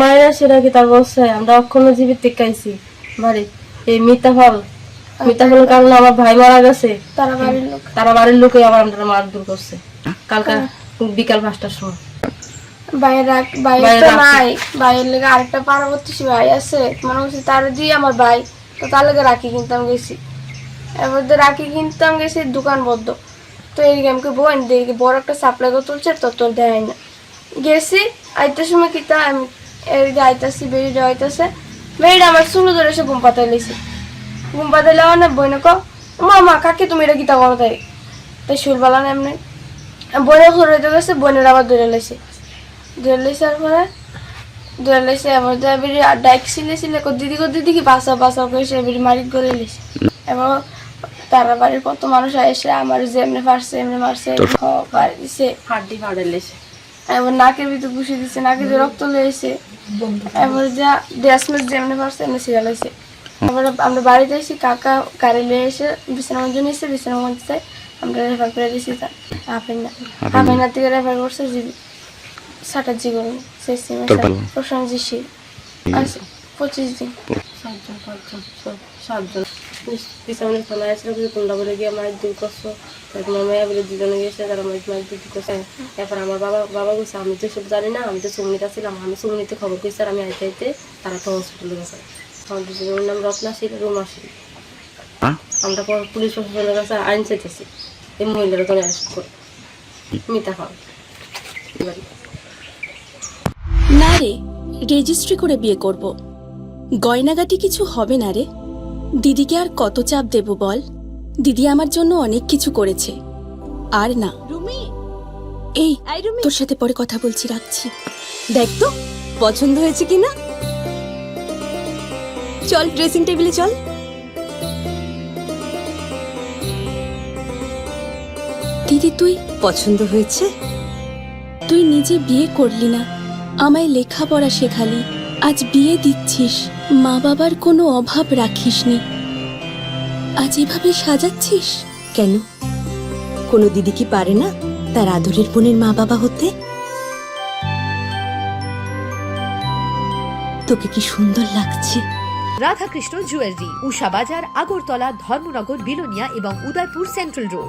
মায়েরা সেটা কি তার বলছে আমরা অক্ষণ জীবিত টিকাইছি বাড়ি এই ফল মিথ্যা ফলের কারণে আমার ভাই মারা গেছে। তারা বাড়ির লোক। তারা বাড়ির লোকে আবার আমরা করছে। কালকা বিকাল পাঁচটার সময়। তো নাই। লেগে আরেকটা ভাই আছে। মনে হচ্ছে তার দিয়ে আমার ভাই। তো তার লেগে রাখি কিনতাম গেছি। এবার তো রাখি কিনতাম গেছি দোকান বদ্ধ তো এদিকে আমাকে বোন দেখি বড় একটা সাপ্লাই তুলছে তো তোর দেয় না। গেছি আইতার সময় কিতা আমি এদিকে আইতাছি বেরিয়ে আইতাছে। বেরিয়ে আমার চুলো ধরে এসে ঘুম পাতাই লেছি ঘুম পাতাই লেওয়া না বই না কো মা কাকে তুমি এটা কিতা করো তাই? তাই সুরবালা না এমনি। বইনের ঘুরে গেছে বইনের আবার ধরে লেছে ধরে লেছে আর পরে ধরে লেছে এবার তো এবারে ডাইক ছিলে ছিলে দিদি কো দিদি কি বাসা বাসা করে সে এবারে মারি করে লেছে এবার তারা বাড়ির কত মানুষ এসে আমার যে এমনি পারছে এমনি মারছে বাড়ি দিছে। হাড্ডি ফাড়ে লেছে এবার নাকের ভিতরে ঘুষি দিছে নাকে দিয়ে রক্ত লেগেছে এবার যা ড্রেস মেস যেমনি পারছে এমনি সিরিয়াল হয়েছে এবার আমরা বাড়িতে এসে কাকা গাড়ি নিয়ে এসে বিশ্রামের জন্য এসে বিশ্রাম করতে আমরা রেফার করে দিয়েছি হাফেন না হাফেন থেকে রেফার করছে জিবি সাটার জি করুন সেই সিমে প্রশান্ত জি পঁচিশ দিন। সাতজন পাঁচজন সাতজন। পিছনে আসলে বলে তোমরা বলে গিয়ে মাছ দূর করছ। তারপর আমার মেয়ে বলে দুজনে গেছে তারা মাছ মাছ দূর করছে। এরপর আমার বাবা বাবা বলছে আমি তো সব জানি না আমি তো সুমনিতা ছিলাম। আমি সুমনিতে খবর পেয়েছি আর আমি আইতে আইতে তারা তো হসপিটালে গেছে। আমার দুজনের নাম রত্না শীল রুমা শীল আমরা পর পুলিশ প্রশাসনের কাছে আইন চাইতেছি। এই মহিলার ওখানে অ্যারেস্ট করে মিতা এবারে। না রে রেজিস্ট্রি করে বিয়ে করব। গয়নাগাটি কিছু হবে না রে। দিদিকে আর কত চাপ দেব বল? দিদি আমার জন্য অনেক কিছু করেছে। আর না। রুমি! এই তোর সাথে পরে কথা বলছি রাখছি। দেখ তো পছন্দ হয়েছে কিনা? চল ড্রেসিং টেবিলে চল। দিদি তুই পছন্দ হয়েছে? তুই নিজে বিয়ে করলি না। আমায় লেখাপড়া শেখালি। আজ বিয়ে দিচ্ছিস। মা বাবার কোনো অভাব রাখিসনি। আজ এভাবে সাজাচ্ছিস? কেন? কোনো দিদি কি পারে না তার আদরের বোনের মা বাবা হতে? তোকে কি সুন্দর লাগছে? রাধাকৃষ্ণ জুয়েলারি, উষা বাজার, আগরতলা, ধর্মনগর, বিলোনিয়া এবং উদয়পুর সেন্ট্রাল রোড।